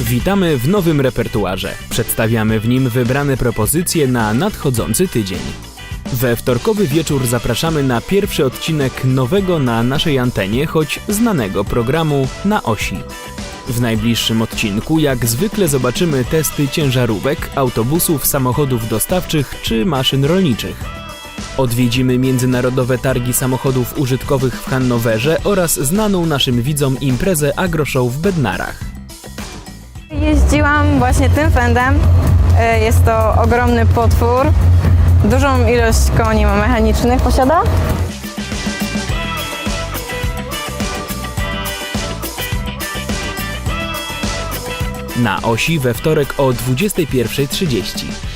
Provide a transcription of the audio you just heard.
Witamy w nowym repertuarze. Przedstawiamy w nim wybrane propozycje na nadchodzący tydzień. We wtorkowy wieczór zapraszamy na pierwszy odcinek nowego na naszej antenie, choć znanego programu na osi. W najbliższym odcinku, jak zwykle, zobaczymy testy ciężarówek, autobusów, samochodów dostawczych czy maszyn rolniczych. Odwiedzimy międzynarodowe targi samochodów użytkowych w Hannowerze oraz znaną naszym widzom imprezę Agroshow w Bednarach. Jeździłam właśnie tym fendem. E, Jest to ogromny potwór. Dużą ilość koni mechanicznych posiada. Na osi we wtorek o 21.30.